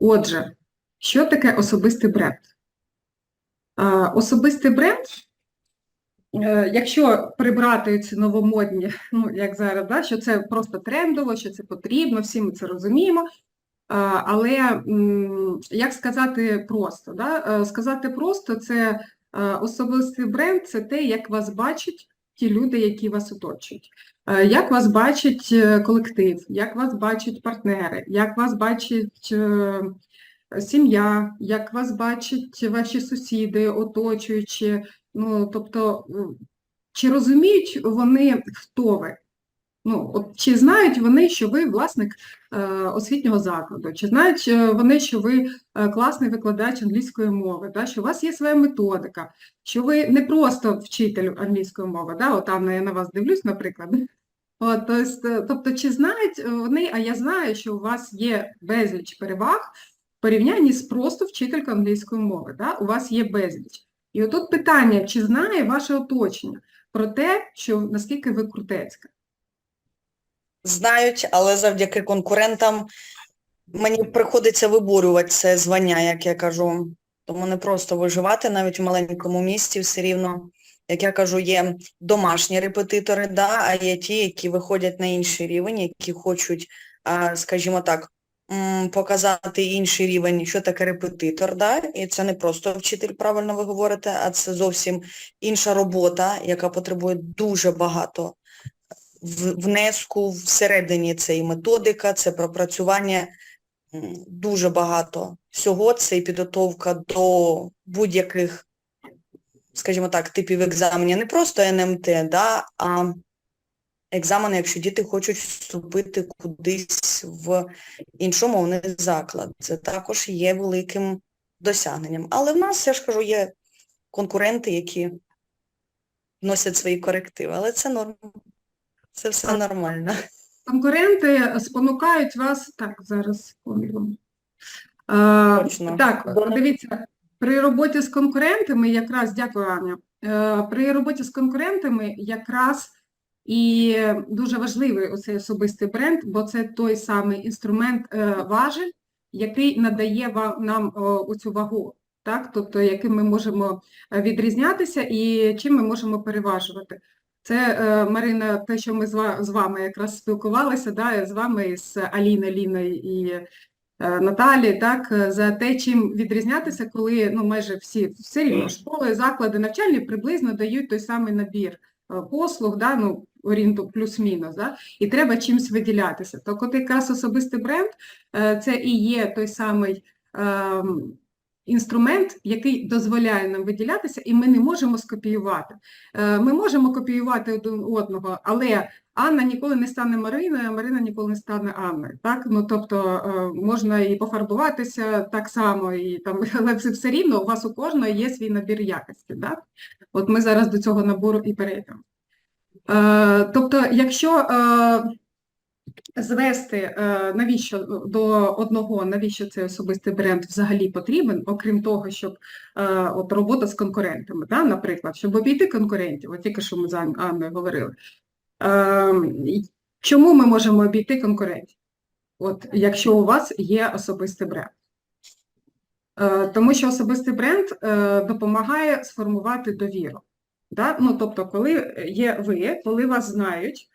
Отже, що таке особистий бренд? Особистий бренд, е, якщо прибрати ці новомодні, ну як зараз, да, що це просто трендово, що це потрібно, всі ми це розуміємо. Але як сказати просто? Да? Е, Сказати просто це е, особистий бренд це те, як вас бачать ті люди, які вас оточують. Е, Як вас бачить е, колектив, як вас бачать партнери, як вас бачить е, сім'я, як вас бачать ваші сусіди, оточуючі. Ну, тобто, чи розуміють вони, хто ви? Ну, от чи знають вони, що ви власник е, освітнього закладу, чи знають е, вони, що ви е, класний викладач англійської мови, да, що у вас є своя методика, що ви не просто вчитель англійської мови, да, от Анна, я на вас дивлюсь, наприклад. От, то е, тобто, чи знають вони, а я знаю, що у вас є безліч переваг в порівнянні з просто вчителькою англійської мови, да, у вас є безліч. І отут питання, чи знає ваше оточення про те, що наскільки ви крутецька? Знають, але завдяки конкурентам мені приходиться виборювати це звання, як я кажу. Тому не просто виживати навіть в маленькому місті, все рівно, як я кажу, є домашні репетитори, да, а є ті, які виходять на інший рівень, які хочуть, скажімо так, показати інший рівень, що таке репетитор, да, і це не просто вчитель, правильно ви говорите, а це зовсім інша робота, яка потребує дуже багато внеску всередині це і методика, це пропрацювання дуже багато всього, це і підготовка до будь-яких, скажімо так, типів екзаменів, не просто НМТ, да, а екзамени, якщо діти хочуть вступити кудись в іншомовний заклад. Це також є великим досягненням. Але в нас, я ж кажу, є конкуренти, які вносять свої корективи, але це норм. Це все нормально. Конкуренти спонукають вас, так, зараз секунду. Е, Точно. Так, Бо- дивіться, при роботі з конкурентами якраз, дякую, Аня, Е, при роботі з конкурентами якраз і дуже важливий оцей особистий бренд, бо це той самий інструмент е, важель, який надає вам, нам оцю вагу, так? Тобто, яким ми можемо е, відрізнятися і чим ми можемо переважувати. Це, е, Марина, те, що ми з вами якраз спілкувалися, да, з вами, з Аліною, Ліною і е, Наталі, так, за те, чим відрізнятися, коли ну, майже всі все рівно школи, заклади навчальні приблизно дають той самий набір е, послуг, да, ну, орієнту плюс-мінус, да, і треба чимось виділятися. То от якраз особистий бренд це і є той самий ем, інструмент, який дозволяє нам виділятися, і ми не можемо скопіювати. Е, Ми можемо копіювати один одного, але Анна ніколи не стане Мариною, а Марина ніколи не стане Анною. Так? Ну, тобто е, можна і пофарбуватися так само, і там, але все, все рівно у вас у кожного є свій набір якості. Так? От ми зараз до цього набору і перейдемо. Е, Тобто, якщо звести, е, навіщо до одного, навіщо цей особистий бренд взагалі потрібен, окрім того, щоб е, от робота з конкурентами, да, наприклад, щоб обійти конкурентів, от тільки що ми з Анною говорили. Ем, Чому ми можемо обійти конкурентів? От, якщо у вас є особистий бренд. Е, Тому що особистий бренд е, допомагає сформувати довіру. Да? Ну, тобто, коли є ви, коли вас знають, е,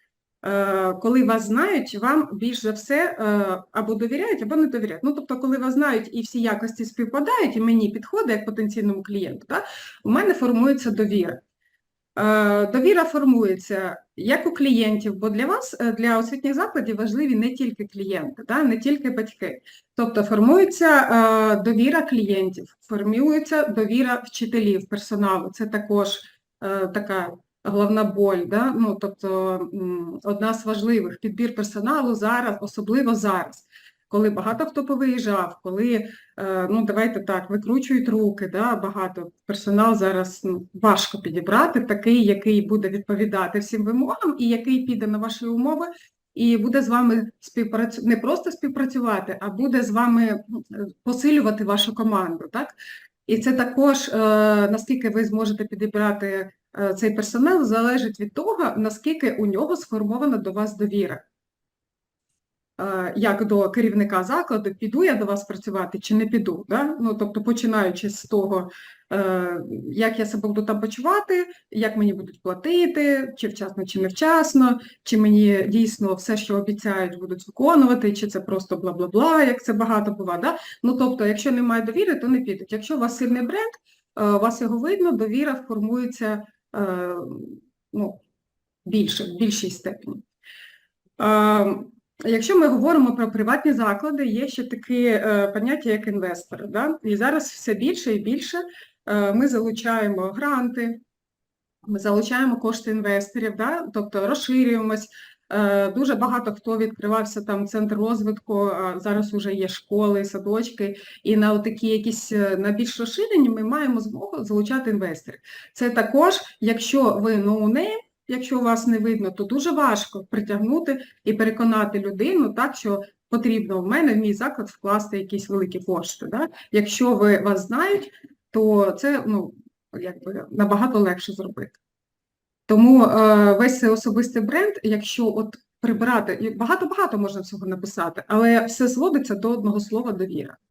коли вас знають, вам більш за все е, або довіряють, або не довіряють. Ну, тобто, коли вас знають і всі якості співпадають, і мені підходить як потенційному клієнту, да? у мене формується довіра. Е, Довіра формується як у клієнтів, бо для вас, е, для освітніх закладів важливі не тільки клієнти, да, не тільки батьки. Тобто формується е, довіра клієнтів, формується довіра вчителів, персоналу. Це також е, така головна боль. Да? Ну, тобто одна з важливих підбір персоналу зараз, особливо зараз. Коли багато хто повиїжджав, коли, е, ну давайте так, викручують руки, да, багато персонал зараз ну, важко підібрати, такий, який буде відповідати всім вимогам і який піде на ваші умови і буде з вами співпрацювати, не просто співпрацювати, а буде з вами ну, е, посилювати вашу команду. Так? І це також, е, наскільки ви зможете підібрати цей персонал, залежить від того, наскільки у нього сформована до вас довіра. е, як до керівника закладу, піду я до вас працювати чи не піду. Да? Ну, тобто, починаючи з того, е, як я себе буду там почувати, як мені будуть платити, чи вчасно, чи невчасно, чи мені дійсно все, що обіцяють, будуть виконувати, чи це просто бла-бла-бла, як це багато буває. Да? Ну, тобто, якщо немає довіри, то не підуть. Якщо у вас сильний бренд, е, у вас його видно, довіра формується е, ну, більше, в більшій степені. Е, Якщо ми говоримо про приватні заклади, є ще таке е, поняття, як інвестори. Да? І зараз все більше і більше е, ми залучаємо гранти, ми залучаємо кошти інвесторів, да? тобто розширюємось. Е, Дуже багато хто відкривався там центр розвитку, зараз вже є школи, садочки, і на такі якісь е, на більш розширені ми маємо змогу залучати інвесторів. Це також, якщо ви ноунейм, якщо вас не видно, то дуже важко притягнути і переконати людину так, що потрібно в мене в мій заклад вкласти якісь великі кошти. Да? Якщо ви вас знають, то це ну, якби набагато легше зробити. Тому е, весь особистий бренд, якщо от прибирати, і багато-багато можна всього написати, але все зводиться до одного слова довіра.